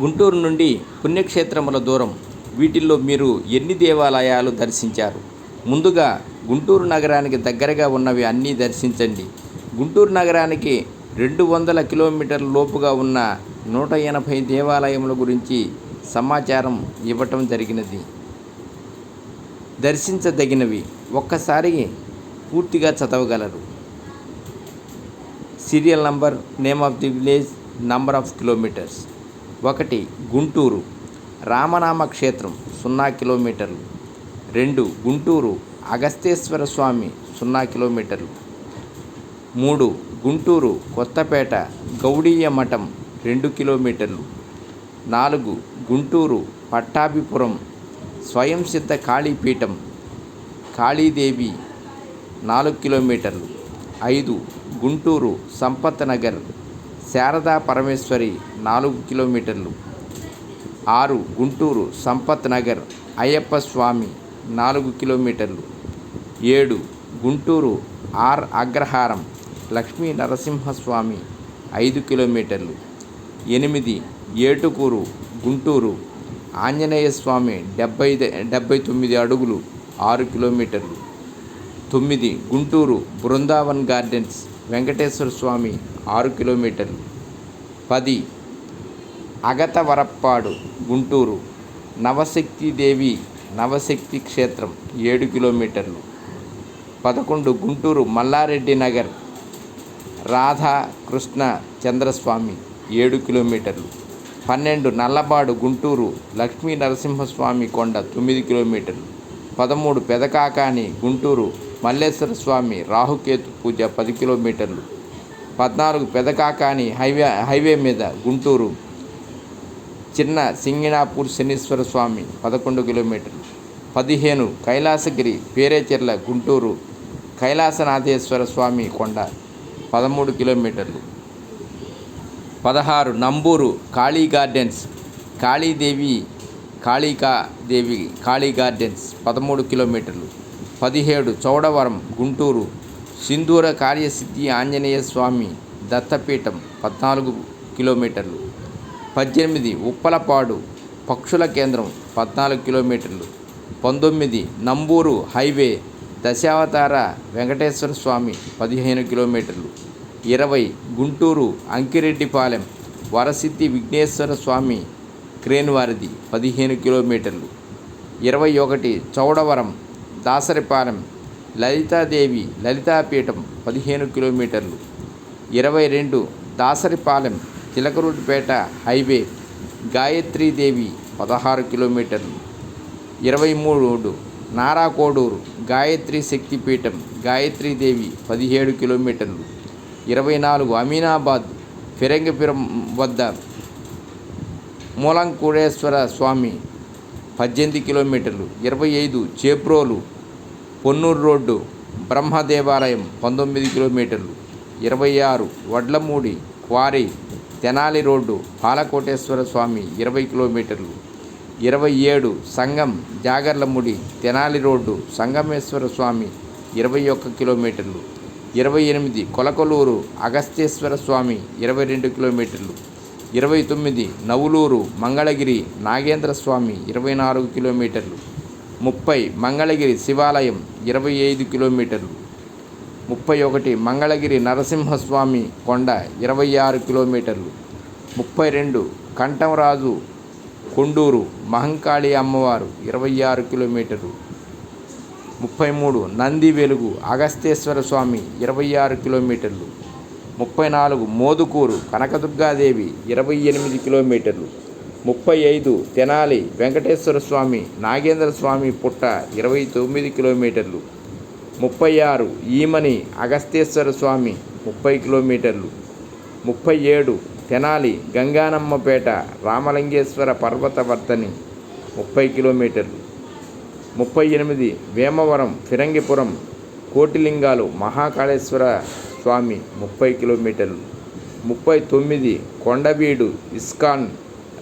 గుంటూరు నుండి పుణ్యక్షేత్రముల దూరం వీటిల్లో మీరు ఎన్ని దేవాలయాలు దర్శించారు? ముందుగా గుంటూరు నగరానికి దగ్గరగా ఉన్నవి అన్నీ దర్శించండి. గుంటూరు నగరానికి రెండు వందల కిలోమీటర్ల లోపుగా ఉన్న నూట ఎనభై దేవాలయముల గురించి సమాచారం ఇవ్వటం జరిగినది. దర్శించదగినవి ఒక్కసారి పూర్తిగా చదవగలరు. Serial number name of the village number of kilometres. ఒకటి గుంటూరు. రామనామ క్షేత్రం సున్నా కిలోమీటర్లు. రెండు గుంటూరు అగస్తేశ్వర స్వామి సున్నా కిలోమీటర్లు. మూడు గుంటూరు కొత్తపేట గౌడీయ మఠం రెండు కిలోమీటర్లు. నాలుగు గుంటూరు పట్టాభిపురం స్వయం సిద్ధ కాళీపీఠం కాళీదేవి నాలుగు కిలోమీటర్లు. ఐదు గుంటూరు సంపత్ నగర్ శారదా పరమేశ్వరి నాలుగు కిలోమీటర్లు. ఆరు గుంటూరు సంపత్ నగర్ అయ్యప్ప స్వామి నాలుగు కిలోమీటర్లు. ఏడు గుంటూరు ఆర్ అగ్రహారం లక్ష్మీ నరసింహస్వామి ఐదు కిలోమీటర్లు. ఎనిమిది ఏటుకూరు గుంటూరు ఆంజనేయ స్వామి డెబ్బై డెబ్బై తొమ్మిది అడుగులు ఆరు కిలోమీటర్లు. తొమ్మిది గుంటూరు బృందావన్ గార్డెన్స్ వెంకటేశ్వర స్వామి ఆరు కిలోమీటర్లు. పది. అగతవరప్పాడు గుంటూరు. నవశక్తిదేవి నవశక్తి క్షేత్రం ఏడు కిలోమీటర్లు. పదకొండు. గుంటూరు మల్లారెడ్డి నగర్. రాధా కృష్ణ చంద్రస్వామి ఏడు కిలోమీటర్లు. పన్నెండు. నల్లబాడు గుంటూరు. లక్ష్మీ నరసింహస్వామి కొండ తొమ్మిది కిలోమీటర్లు. పదమూడు. పెదకాకాని గుంటూరు. మల్లేశ్వర స్వామి రాహుకేతు పూజ పది కిలోమీటర్లు. పద్నాలుగు పెదకాకాని హైవే హైవే మీద గుంటూరు చిన్న సింగినాపూర్ శనీశ్వర స్వామి పదకొండు కిలోమీటర్లు. పదిహేను కైలాసగిరి పేరేచెర్ల గుంటూరు కైలాసనాథేశ్వర స్వామి కొండ పదమూడు కిలోమీటర్లు. పదహారు నంబూరు కాళీ గార్డెన్స్ కాళీదేవి కాళికాదేవి కాళీ గార్డెన్స్ పదమూడు కిలోమీటర్లు. పదిహేడు చౌడవరం గుంటూరు సింధూర కార్యసిద్ధి ఆంజనేయ స్వామి దత్తపీఠం పద్నాలుగు కిలోమీటర్లు. పద్దెనిమిది ఉప్పలపాడు పక్షుల కేంద్రం పద్నాలుగు కిలోమీటర్లు. పంతొమ్మిది నంబూరు హైవే దశావతార వెంకటేశ్వర స్వామి పదిహేను కిలోమీటర్లు. ఇరవై గుంటూరు అంకిరెడ్డిపాలెం వరసిద్ధి విఘ్నేశ్వర స్వామి క్రేన్వారిది పదిహేను కిలోమీటర్లు. ఇరవై ఒకటి చౌడవరం దాసరిపాలెం లలితాదేవి లలితాపీఠం పదిహేను కిలోమీటర్లు. ఇరవై రెండు దాసరిపాలెం చిలకరూటిపేట హైవే గాయత్రీదేవి పదహారు కిలోమీటర్లు. ఇరవై మూడు నారాకోడూరు గాయత్రి శక్తిపీఠం గాయత్రీదేవి పదిహేడు కిలోమీటర్లు. ఇరవై నాలుగు అమీనాబాద్ ఫిరంగిపురం వద్ద మూలంకూడేశ్వర స్వామి పద్దెనిమిది కిలోమీటర్లు. ఇరవై ఐదు చేప్రోలు పొన్నూరు రోడ్డు బ్రహ్మదేవాలయం పంతొమ్మిది కిలోమీటర్లు. ఇరవై ఆరు వడ్లమూడి క్వారీ తెనాలి రోడ్డు పాలకోటేశ్వర స్వామి ఇరవై కిలోమీటర్లు. ఇరవై ఏడు సంగం జాగర్లముడి తెనాలి రోడ్డు సంగమేశ్వర స్వామి ఇరవై ఒక్క కిలోమీటర్లు. ఇరవై ఎనిమిది కొలకలూరు అగస్తేశ్వర స్వామి ఇరవై రెండు కిలోమీటర్లు. ఇరవై తొమ్మిది నవులూరు మంగళగిరి నాగేంద్ర స్వామి ఇరవై నాలుగు కిలోమీటర్లు. ముప్పై మంగళగిరి శివాలయం ఇరవై ఐదు కిలోమీటర్లు. ముప్పై ఒకటి మంగళగిరి నరసింహస్వామి కొండ ఇరవై ఆరు కిలోమీటర్లు. ముప్పై రెండు కంఠంరాజు కొండూరు మహంకాళి అమ్మవారు ఇరవై ఆరు కిలోమీటర్లు. ముప్పై మూడు నంది వెలుగు అగస్తేశ్వర స్వామి ఇరవై ఆరు కిలోమీటర్లు. ముప్పై నాలుగు మోదుకూరు కనకదుర్గాదేవి ఇరవై ఎనిమిది కిలోమీటర్లు. ముప్పై ఐదు తెనాలి వెంకటేశ్వర స్వామి నాగేంద్ర స్వామి పుట్ట ఇరవై తొమ్మిది కిలోమీటర్లు. ముప్పై ఆరు ఈమని అగస్తేశ్వర స్వామి ముప్పై కిలోమీటర్లు. ముప్పై ఏడు తెనాలి గంగానమ్మపేట రామలింగేశ్వర పర్వతవర్ధని ముప్పై కిలోమీటర్లు. ముప్పై ఎనిమిది వేమవరం ఫిరంగిపురం కోటిలింగాలు మహాకాళేశ్వర స్వామి ముప్పై కిలోమీటర్లు. ముప్పై తొమ్మిది కొండవీడు ఇస్కాన్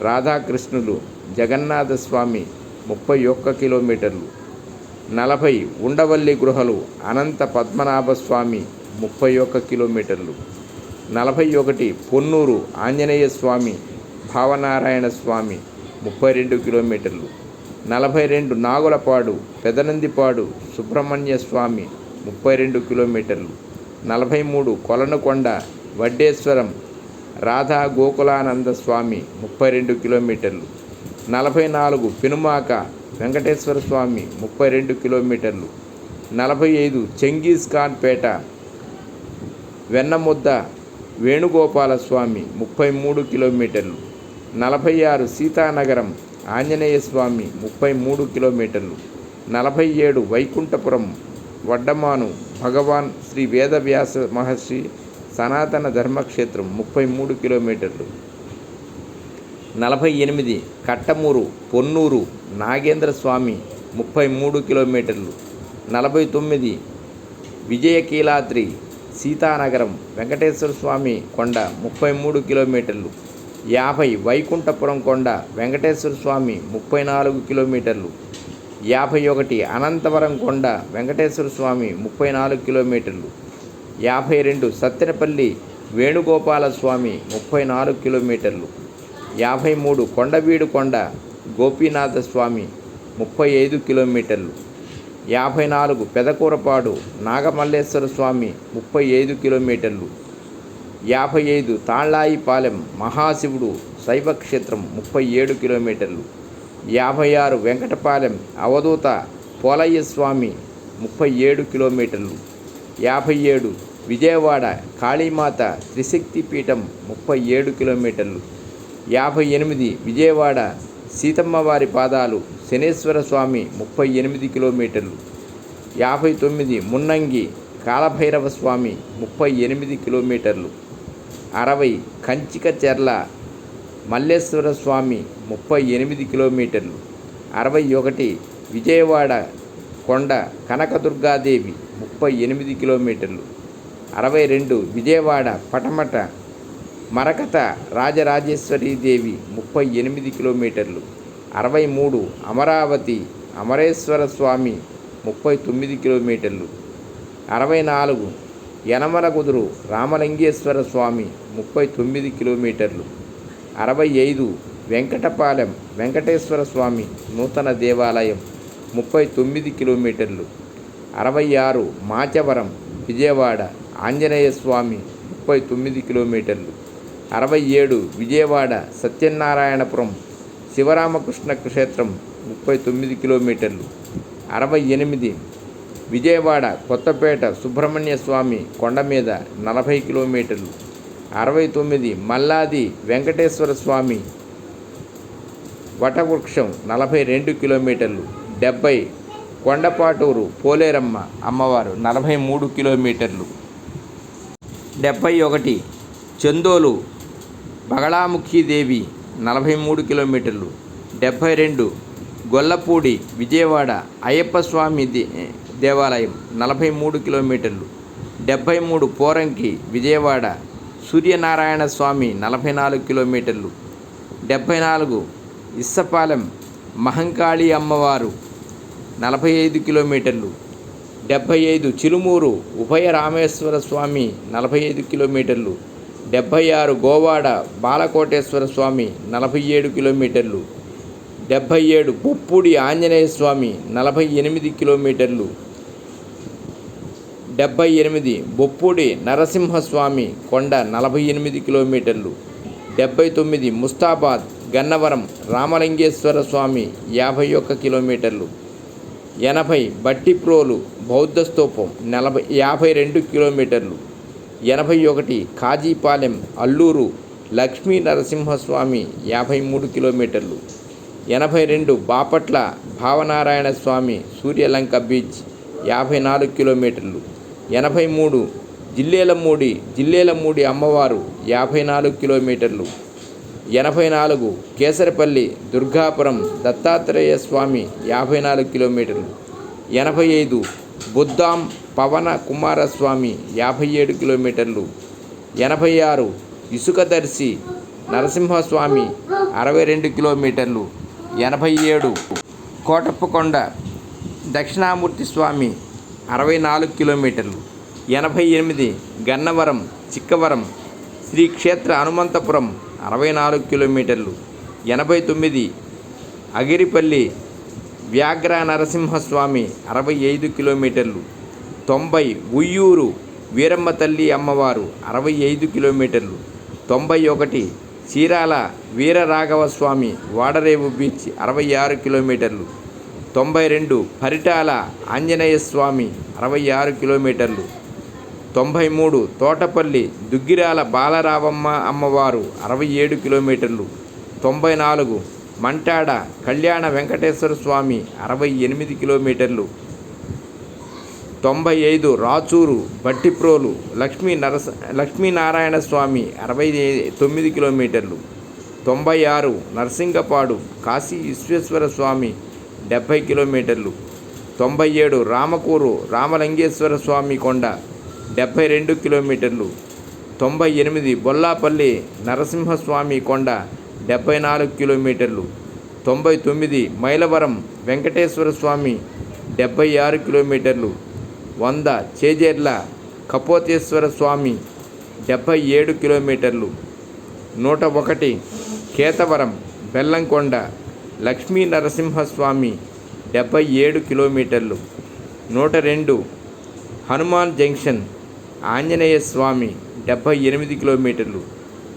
రాధాకృష్ణులు జగన్నాథస్వామి ముప్పై ఒక్క కిలోమీటర్లు నలభై ఉండవల్లి గృహలు అనంత పద్మనాభ స్వామి ముప్పై ఒక్క కిలోమీటర్లు నలభై ఒకటి పొన్నూరు ఆంజనేయ స్వామి భావనారాయణ స్వామి ముప్పై రెండు కిలోమీటర్లు నలభై రెండు నాగులపాడు పెదనందిపాడు సుబ్రహ్మణ్య స్వామి ముప్పై రెండు కిలోమీటర్లు నలభై మూడు కొలనుకొండ వడ్డేశ్వరం రాధా గోకులానంద స్వామి ముప్పై రెండు కిలోమీటర్లు నలభై నాలుగు పినుమాక వెంకటేశ్వర స్వామి ముప్పై రెండు కిలోమీటర్లు నలభై ఐదు చెంగీస్ ఖాన్ పేట వెన్నముద్ద వేణుగోపాల స్వామి ముప్పై మూడు కిలోమీటర్లు నలభై ఆరు సీతానగరం ఆంజనేయ స్వామి ముప్పై మూడు కిలోమీటర్లు నలభై ఏడు వైకుంఠపురం వడ్డమాను భగవాన్ శ్రీ వేదవ్యాస మహర్షి సనాతన ధర్మక్షేత్రం ముప్పై మూడు కిలోమీటర్లు. నలభై ఎనిమిది కట్టమూరు పొన్నూరు నాగేంద్ర స్వామి ముప్పై మూడు కిలోమీటర్లు. నలభై తొమ్మిది విజయకీలాద్రి సీతానగరం వెంకటేశ్వర స్వామి కొండ ముప్పై మూడు కిలోమీటర్లు. యాభై వైకుంఠపురం కొండ వెంకటేశ్వర స్వామి ముప్పై నాలుగు కిలోమీటర్లు. యాభై ఒకటి అనంతవరం కొండ వెంకటేశ్వర స్వామి ముప్పై నాలుగు కిలోమీటర్లు. యాభై రెండు సత్తెనపల్లి వేణుగోపాలస్వామి ముప్పై నాలుగు కిలోమీటర్లు యాభై మూడు కొండవీడు కొండ గోపీనాథ స్వామి ముప్పై ఐదు కిలోమీటర్లు యాభై నాలుగు పెదకూరపాడు నాగమల్లేశ్వర స్వామి ముప్పై ఐదు కిలోమీటర్లు యాభై ఐదు తాళ్ళాయిపాలెం మహాశివుడు శైవక్షేత్రం ముప్పై ఏడు కిలోమీటర్లు యాభై ఆరు వెంకటపాలెం అవధూత పోలయ్య స్వామి ముప్పై ఏడు కిలోమీటర్లు యాభై ఏడు విజయవాడ కాళీమాత త్రిశక్తి పీఠం ముప్పై ఏడు కిలోమీటర్లు యాభై ఎనిమిది విజయవాడ సీతమ్మవారి పాదాలు శనేశ్వర స్వామి ముప్పై ఎనిమిది కిలోమీటర్లు యాభై తొమ్మిది మున్నంగి కాలభైరవ స్వామి ముప్పై ఎనిమిది కిలోమీటర్లు అరవై కంచిక చెర్ల మల్లేశ్వర స్వామి ముప్పై ఎనిమిది కిలోమీటర్లు అరవై ఒకటి విజయవాడ కొండ కనకదుర్గాదేవి ముప్పై ఎనిమిది కిలోమీటర్లు. అరవై రెండు విజయవాడ పటమట మరకత రాజరాజేశ్వరీదేవి ముప్పై ఎనిమిది కిలోమీటర్లు అరవై మూడు అమరావతి అమరేశ్వర స్వామి ముప్పై తొమ్మిది కిలోమీటర్లు అరవై నాలుగు యనమల కుదురు రామలింగేశ్వర స్వామి ముప్పై తొమ్మిది కిలోమీటర్లు అరవై ఐదు వెంకటపాలెం వెంకటేశ్వర స్వామి నూతన దేవాలయం ముప్పై తొమ్మిది కిలోమీటర్లు అరవై ఆరు మాచవరం విజయవాడ ఆంజనేయ స్వామి ముప్పై తొమ్మిది కిలోమీటర్లు అరవై ఏడు విజయవాడ సత్యనారాయణపురం శివరామకృష్ణ క్షేత్రం ముప్పై తొమ్మిది కిలోమీటర్లు అరవై ఎనిమిది విజయవాడ కొత్తపేట సుబ్రహ్మణ్య స్వామి కొండ మీద నలభై కిలోమీటర్లు అరవై తొమ్మిది మల్లాది వెంకటేశ్వర స్వామి వటవృక్షం నలభై రెండు కిలోమీటర్లు డెబ్బై కొండపాటూరు పోలేరమ్మ అమ్మవారు నలభై మూడు కిలోమీటర్లు. డెబ్భై ఒకటి చందోలు బగళాముఖీదేవి నలభై మూడు కిలోమీటర్లు. డెబ్బై రెండు గొల్లపూడి విజయవాడ అయ్యప్ప స్వామి దే దేవాలయం నలభై మూడు కిలోమీటర్లు. డెబ్భై మూడు పోరంకి విజయవాడ సూర్యనారాయణ స్వామి నలభై నాలుగు కిలోమీటర్లు. డెబ్బై నాలుగు ఇస్సపాలెం మహంకాళి అమ్మవారు నలభై ఐదు కిలోమీటర్లు. డెబ్భై ఐదు చిలుమూరు ఉభయ రామేశ్వర స్వామి నలభై ఐదు కిలోమీటర్లు డెబ్భై ఆరు గోవాడ బాలకోటేశ్వర స్వామి నలభై ఏడు కిలోమీటర్లు డెబ్భై ఏడు బొప్పుడి ఆంజనేయ స్వామి నలభై ఎనిమిది కిలోమీటర్లు డెబ్భై ఎనిమిది బొప్పుడి నరసింహస్వామి కొండ నలభై ఎనిమిది కిలోమీటర్లు డెబ్భై తొమ్మిది ముస్తాబాద్ గన్నవరం రామలింగేశ్వర స్వామి యాభై ఒక్క కిలోమీటర్లు. ఎనభై బట్టిప్రోలు బౌద్ధ స్తూపం నలభై యాభై రెండు కిలోమీటర్లు. ఎనభై ఒకటి కాజీపాలెం అల్లూరు లక్ష్మీ నరసింహస్వామి యాభై మూడు కిలోమీటర్లు. ఎనభై రెండు బాపట్ల భావనారాయణ స్వామి సూర్యలంక బీచ్ యాభై నాలుగు కిలోమీటర్లు. ఎనభై మూడు జిల్లేలమూడి జిల్లేలమూడి అమ్మవారు యాభై నాలుగు కిలోమీటర్లు. ఎనభై నాలుగు కేసరపల్లి దుర్గాపురం దత్తాత్రేయ స్వామి యాభై నాలుగు కిలోమీటర్లు. ఎనభై ఐదు బుద్ధాం పవన కుమారస్వామి యాభై ఏడు కిలోమీటర్లు. ఎనభై ఆరు ఇసుకదర్శి నరసింహస్వామి అరవై రెండు కిలోమీటర్లు. ఎనభై ఏడు కోటప్పకొండ దక్షిణామూర్తి స్వామి అరవై నాలుగు కిలోమీటర్లు. ఎనభై ఎనిమిది గన్నవరం చిక్కవరం శ్రీ క్షేత్ర హనుమంతపురం అరవై నాలుగు కిలోమీటర్లు ఎనభై తొమ్మిది అగిరిపల్లి వ్యాఘ్ర నరసింహస్వామి అరవై ఐదు కిలోమీటర్లు తొంభై ఉయ్యూరు వీరమ్మ తల్లి అమ్మవారు అరవై ఐదు కిలోమీటర్లు తొంభై ఒకటి చీరాల వీరరాఘవ స్వామి వాడరేవు బీచ్ అరవై ఆరు కిలోమీటర్లు తొంభై రెండు పరిటాల ఆంజనేయ స్వామి అరవై ఆరు కిలోమీటర్లు తొంభై మూడు తోటపల్లి దుగ్గిరాల బాలరావమ్మ అమ్మవారు అరవై ఏడు కిలోమీటర్లు తొంభై నాలుగు మంటాడ కళ్యాణ వెంకటేశ్వర స్వామి అరవై ఎనిమిది కిలోమీటర్లు తొంభై ఐదు రాచూరు బట్టిప్రోలు లక్ష్మీ నరస లక్ష్మీనారాయణ స్వామి అరవై తొమ్మిది కిలోమీటర్లు తొంభై ఆరు నరసింగపాడు కాశీ విశ్వేశ్వర స్వామి డెబ్భై కిలోమీటర్లు తొంభై ఏడు రామకూరు రామలింగేశ్వర స్వామి కొండ డెబ్భై రెండు కిలోమీటర్లు తొంభై ఎనిమిది బొల్లాపల్లి నరసింహస్వామి కొండ డెబ్భై నాలుగు కిలోమీటర్లు తొంభై తొమ్మిది మైలవరం వెంకటేశ్వర స్వామి డెబ్భై ఆరు కిలోమీటర్లు వంద చేజేర్ల కపోతేశ్వర స్వామి డెబ్భై ఏడు కిలోమీటర్లు నూట ఒకటి కేతవరం బెల్లంకొండ లక్ష్మీ నరసింహస్వామి డెబ్భై ఏడు కిలోమీటర్లు నూట రెండు హనుమాన్ జంక్షన్ ఆంజనేయ స్వామి డెబ్భై ఎనిమిది కిలోమీటర్లు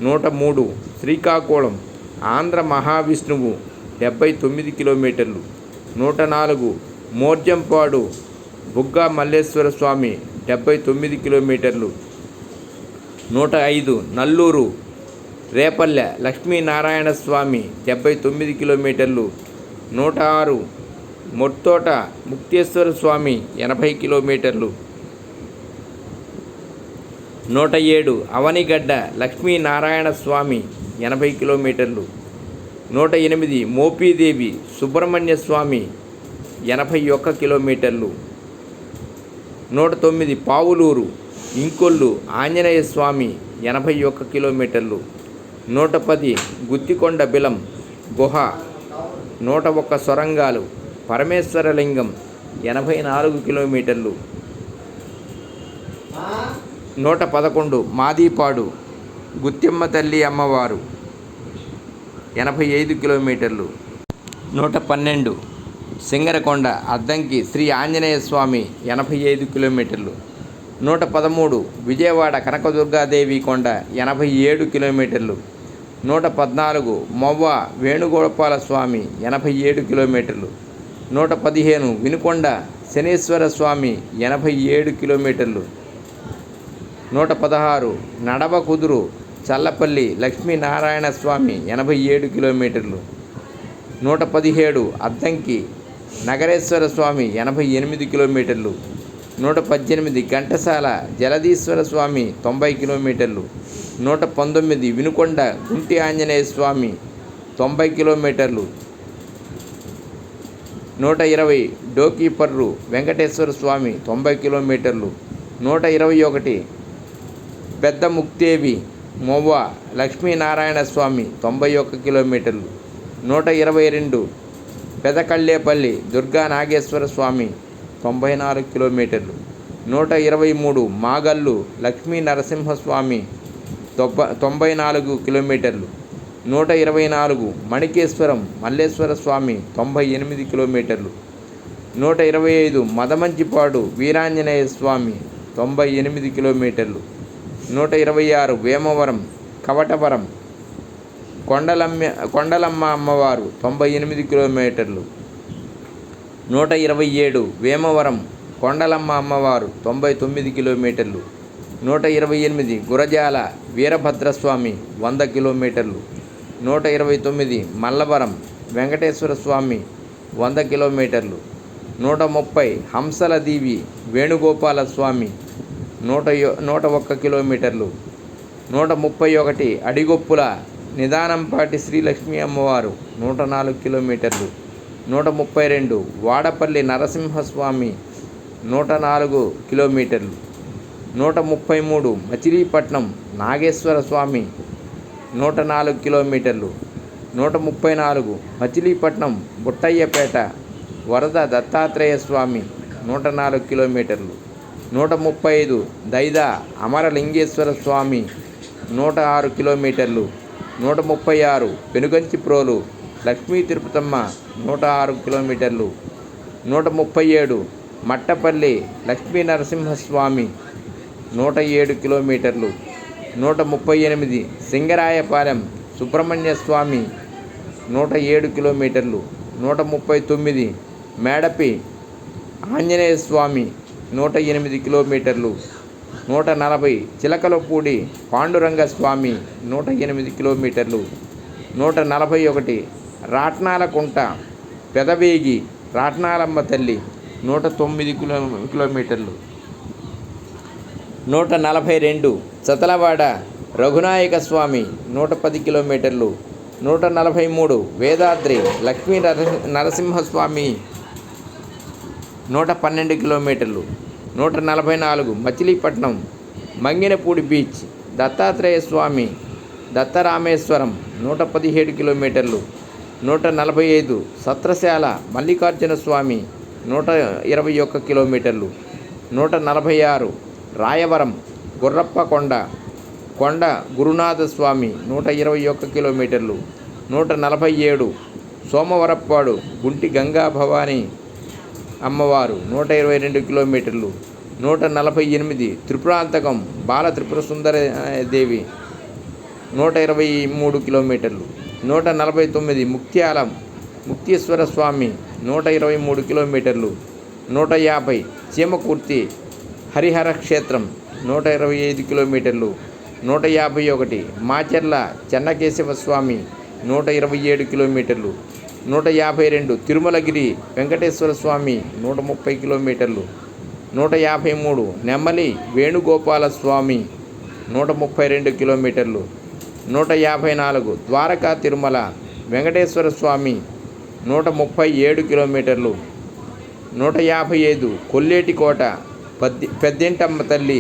నూట మూడు శ్రీకాకుళం ఆంధ్ర మహావిష్ణువు డెబ్భై తొమ్మిది కిలోమీటర్లు నూట నాలుగు మోర్జంపాడు బుగ్గా మల్లేశ్వర స్వామి డెబ్భై తొమ్మిది కిలోమీటర్లు నూట ఐదు నల్లూరు రేపల్లె లక్ష్మీనారాయణ స్వామి డెబ్భై తొమ్మిది కిలోమీటర్లు నూట ఆరు మొట్టోట ముక్తేశ్వర స్వామి ఎనభై కిలోమీటర్లు. నూట ఏడు అవనిగడ్డ లక్ష్మీనారాయణ స్వామి ఎనభై కిలోమీటర్లు. నూట ఎనిమిది మోపీదేవి సుబ్రహ్మణ్య స్వామి ఎనభై ఒక్క కిలోమీటర్లు. నూట తొమ్మిది పావులూరు ఇంకొల్లు ఆంజనేయ స్వామి ఎనభై ఒక్క కిలోమీటర్లు. నూట పది గుత్తికొండ బిలం గుహ నూట ఒక్క సొరంగాలు పరమేశ్వరలింగం ఎనభై నాలుగు కిలోమీటర్లు. నూట పదకొండు మాదీపాడు గుత్తిమ్మ తల్లి అమ్మవారు ఎనభై ఐదు కిలోమీటర్లు. నూట పన్నెండు సింగరకొండ అద్దంకి శ్రీ ఆంజనేయ స్వామి ఎనభై ఐదు కిలోమీటర్లు. నూట పదమూడు విజయవాడ కనకదుర్గాదేవి కొండ ఎనభై ఏడు కిలోమీటర్లు. నూట పద్నాలుగు మొవ్వ వేణుగోపాల స్వామి ఎనభై ఏడు కిలోమీటర్లు. నూట పదిహేను వినుకొండ శనీశ్వర స్వామి ఎనభై ఏడు కిలోమీటర్లు. నూట పదహారు నడవ కుదురు చల్లపల్లి లక్ష్మీనారాయణ స్వామి ఎనభై ఏడు కిలోమీటర్లు. నూట పదిహేడు అద్దంకి నగరేశ్వర స్వామి ఎనభై ఎనిమిది కిలోమీటర్లు. నూట పద్దెనిమిది ఘంటసాల జలదీశ్వర స్వామి తొంభై కిలోమీటర్లు. నూట పంతొమ్మిది వినుకొండ గుంటి ఆంజనేయ స్వామి తొంభై కిలోమీటర్లు. నూట ఇరవై డోకీపర్రు వెంకటేశ్వర స్వామి తొంభై కిలోమీటర్లు. నూట ఇరవై ఒకటి పెద్ద ముక్తేవి మొవ్వ లక్ష్మీనారాయణ స్వామి తొంభై ఒక్క కిలోమీటర్లు. నూట ఇరవై రెండు పెదకళ్ళేపల్లి దుర్గా నాగేశ్వర స్వామి తొంభై నాలుగు కిలోమీటర్లు. నూట ఇరవై మూడు మాగల్లు లక్ష్మీ నరసింహస్వామి తొంభై తొంభై నాలుగు కిలోమీటర్లు. నూట ఇరవై నాలుగు మణికేశ్వరం మల్లేశ్వర స్వామి తొంభై ఎనిమిది కిలోమీటర్లు. నూట ఇరవై ఐదు మదమంచిపాడు వీరాంజనేయ స్వామి తొంభై ఎనిమిది కిలోమీటర్లు. నూట ఇరవై ఆరు వేమవరం కవటవరం కొండలమ్మ కొండలమ్మ అమ్మవారు తొంభై ఎనిమిది కిలోమీటర్లు. నూట ఇరవై ఏడు వేమవరం కొండలమ్మ అమ్మవారు తొంభై తొమ్మిది కిలోమీటర్లు. నూట ఇరవై ఎనిమిది గురజాల వీరభద్రస్వామి వంద కిలోమీటర్లు. నూట ఇరవై తొమ్మిది మల్లవరం వెంకటేశ్వర స్వామి వంద కిలోమీటర్లు. నూట ముప్పై హంసల దీవి వేణుగోపాల స్వామి నూట నూట ఒక్క కిలోమీటర్లు నూట ముప్పై ఒకటి అడిగొప్పుల నిదానంపాటి శ్రీలక్ష్మి అమ్మవారు నూట నాలుగు కిలోమీటర్లు నూట ముప్పై రెండు వాడపల్లి నరసింహస్వామి నూట నాలుగు కిలోమీటర్లు నూట ముప్పై మూడు మచిలీపట్నం నాగేశ్వర స్వామి నూట నాలుగు కిలోమీటర్లు నూట ముప్పై నాలుగు మచిలీపట్నం బుట్టయ్యపేట వరద దత్తాత్రేయ స్వామి నూట నాలుగు కిలోమీటర్లు. నూట ముప్పై ఐదు దైదా అమరలింగేశ్వర స్వామి నూట ఆరు కిలోమీటర్లు నూట ముప్పై ఆరు పెనుగంచి ప్రోలు లక్ష్మీ తిరుపతమ్మ నూట ఆరు కిలోమీటర్లు నూట ముప్పై ఏడు మట్టపల్లి లక్ష్మీ నరసింహస్వామి నూట ఏడు కిలోమీటర్లు నూట ముప్పై ఎనిమిది సింగరాయపాలెం సుబ్రహ్మణ్య స్వామి నూట ఏడు కిలోమీటర్లు నూట ముప్పై తొమ్మిది మేడపి ఆంజనేయ స్వామి నూట ఎనిమిది కిలోమీటర్లు నూట నలభై చిలకలపూడి పాండురంగ స్వామి నూట ఎనిమిది కిలోమీటర్లు నూట నలభై ఒకటి రాట్నాలకుంట పెదవేగి రాట్నాలమ్మ తల్లి నూట తొమ్మిది కిలో కిలోమీటర్లు నూట నలభై రెండు చతలవాడ రఘునాయక స్వామి నూట పది కిలోమీటర్లు నూట నలభై మూడు వేదాద్రి లక్ష్మీ నరసి- నరసింహస్వామి నూట పన్నెండు కిలోమీటర్లు నూట నలభై నాలుగు మచిలీపట్నం మంగినపూడి బీచ్ దత్తాత్రేయ స్వామి దత్తరామేశ్వరం నూట పదిహేడు కిలోమీటర్లు నూట నలభై ఐదు సత్రశాల మల్లికార్జున స్వామి నూట ఇరవై ఒక్క కిలోమీటర్లు నూట నలభై ఆరు రాయవరం గుర్రప్ప కొండ కొండ గురునాథ స్వామి నూట ఇరవై ఒక్క కిలోమీటర్లు నూట నలభై ఏడు సోమవరప్పాడు గుంటి గంగా భవానీ అమ్మవారు నూట ఇరవై రెండు కిలోమీటర్లు నూట నలభై ఎనిమిది త్రిపురాంతకం బాల త్రిపుర సుందర దేవి నూట ఇరవై మూడు కిలోమీటర్లు నూట నలభై తొమ్మిది ముక్త్యాలం ముక్తీశ్వర స్వామి నూట ఇరవై మూడు కిలోమీటర్లు నూట యాభై చీమకూర్తి హరిహర క్షేత్రం నూట ఇరవై ఐదు కిలోమీటర్లు నూట యాభై ఒకటి మాచెర్ల చెన్నకేశవ స్వామి నూట ఇరవై ఏడు కిలోమీటర్లు నూట యాభై రెండు తిరుమలగిరి వెంకటేశ్వర స్వామి నూట ముప్పై కిలోమీటర్లు నూట యాభై మూడు నెమ్మలి వేణుగోపాల స్వామి నూట ముప్పై రెండు కిలోమీటర్లు నూట యాభై నాలుగు ద్వారకా తిరుమల వెంకటేశ్వర స్వామి నూట ముప్పై ఏడు కిలోమీటర్లు నూట యాభై ఐదు కొల్లేటి కోట పద్ది పెద్దింటమ్మ తల్లి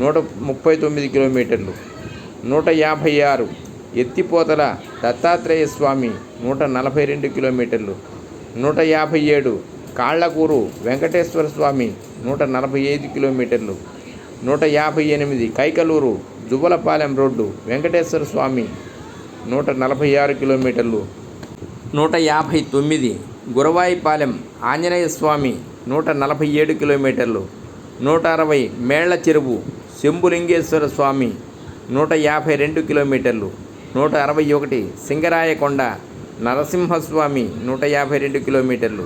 నూట ముప్పై తొమ్మిది కిలోమీటర్లు నూట యాభై ఆరు ఎత్తిపోతల దత్తాత్రేయ స్వామి నూట నలభై రెండు కిలోమీటర్లు నూట యాభై ఏడు కాళ్ళకూరు వెంకటేశ్వర స్వామి నూట నలభై ఐదు కిలోమీటర్లు నూట యాభై ఎనిమిది కైకలూరు జువ్వలపాలెం రోడ్డు వెంకటేశ్వర స్వామి నూట నలభై ఆరు కిలోమీటర్లు నూట యాభై తొమ్మిది గురవాయిపాలెం ఆంజనేయ స్వామి నూట నలభై ఏడు కిలోమీటర్లు నూట అరవై మేళ్ళ చెరువు శంభులింగేశ్వర స్వామి నూట యాభై రెండు కిలోమీటర్లు నూట అరవై ఒకటి సింగరాయకొండ నరసింహస్వామి నూట యాభై రెండు కిలోమీటర్లు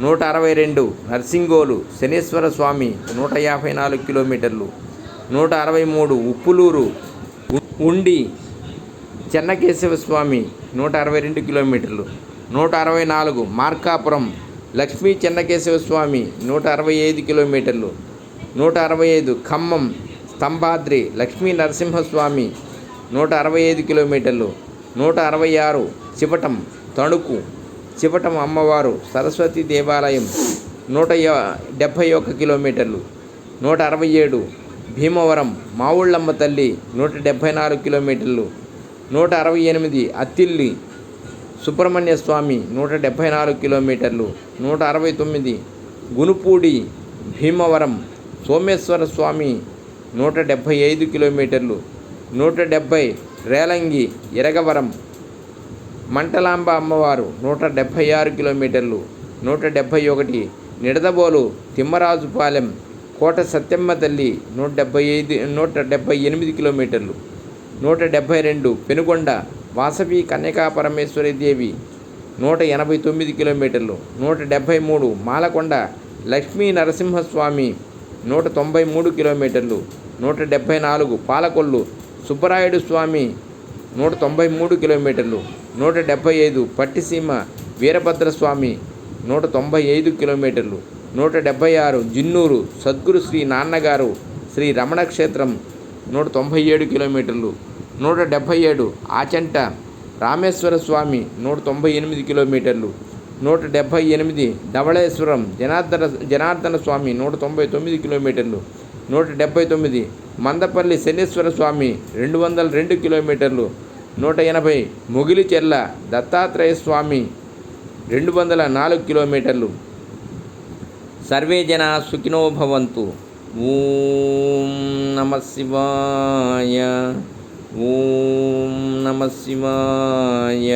నూట అరవై రెండు నర్సింగోలు శనీశ్వర స్వామి నూట యాభై నాలుగు కిలోమీటర్లు నూట అరవై మూడు ఉప్పులూరు ఉ- ఉండి చెన్నకేశవ స్వామి నూట అరవై రెండు కిలోమీటర్లు నూట అరవై నాలుగు మార్కాపురం లక్ష్మీ చెన్నకేశవ స్వామి నూట అరవై ఐదు కిలోమీటర్లు నూట అరవై ఐదు ఖమ్మం స్తంభాద్రి లక్ష్మీ నరసింహస్వామి నూట అరవై ఐదు కిలోమీటర్లు నూట అరవై ఆరు చిపటం తణుకు చిపటం అమ్మవారు సరస్వతి దేవాలయం నూట డెబ్భై ఒక్క కిలోమీటర్లు నూట అరవై ఏడు భీమవరం మావుళ్ళమ్మ తల్లి నూట డెబ్భై నాలుగు కిలోమీటర్లు నూట అరవై ఎనిమిది అత్తిల్లి సుబ్రహ్మణ్య స్వామి నూట డెబ్భై నాలుగు కిలోమీటర్లు నూట అరవై తొమ్మిది గునుపూడి భీమవరం సోమేశ్వర స్వామి నూట డెబ్భై ఐదు కిలోమీటర్లు నూట డెబ్భై రేలంగి ఇరగవరం మంటలాంబ అమ్మవారు నూట డెబ్భై ఆరు కిలోమీటర్లు నూట డెబ్భై ఒకటి నిడదబోలు తిమ్మరాజుపాలెం కోట సత్యమ్మ తల్లి నూట డెబ్భై ఐదు నూట డెబ్భై ఎనిమిది కిలోమీటర్లు నూట డెబ్భై రెండు పెనుగొండ వాసవి కన్యకా పరమేశ్వరి దేవి నూట ఎనభై తొమ్మిది కిలోమీటర్లు నూట డెబ్భై మూడు మాలకొండ లక్ష్మీ నరసింహస్వామి నూట తొంభై మూడు కిలోమీటర్లు నూట డెబ్భై నాలుగు పాలకొల్లు సుబ్బరాయుడు స్వామి నూట తొంభై మూడు కిలోమీటర్లు నూట డెబ్భై ఐదు పట్టిసీమ వీరభద్రస్వామి నూట తొంభై ఐదు కిలోమీటర్లు నూట డెబ్భై ఆరు జిన్నూరు సద్గురు శ్రీ నాన్నగారు శ్రీ రమణ క్షేత్రం నూట తొంభై ఏడు కిలోమీటర్లు నూట డెబ్భై ఏడు ఆచంట రామేశ్వర స్వామి నూట తొంభై ఎనిమిది కిలోమీటర్లు నూట డెబ్భై ఎనిమిది ధవళేశ్వరం జనార్దన జనార్దన స్వామి నూట తొంభై తొమ్మిది కిలోమీటర్లు నూట డెబ్భై తొమ్మిది మందపల్లి శనీశ్వర స్వామి రెండు వందల రెండు కిలోమీటర్లు నూట ఎనభై ముగిలిచెర్ల దత్తాత్రేయ స్వామి రెండు వందల నాలుగు కిలోమీటర్లు. సర్వే జన సుఖినో భవంతు. ఓం నమ శివాయ. ఓం నమ శివాయ.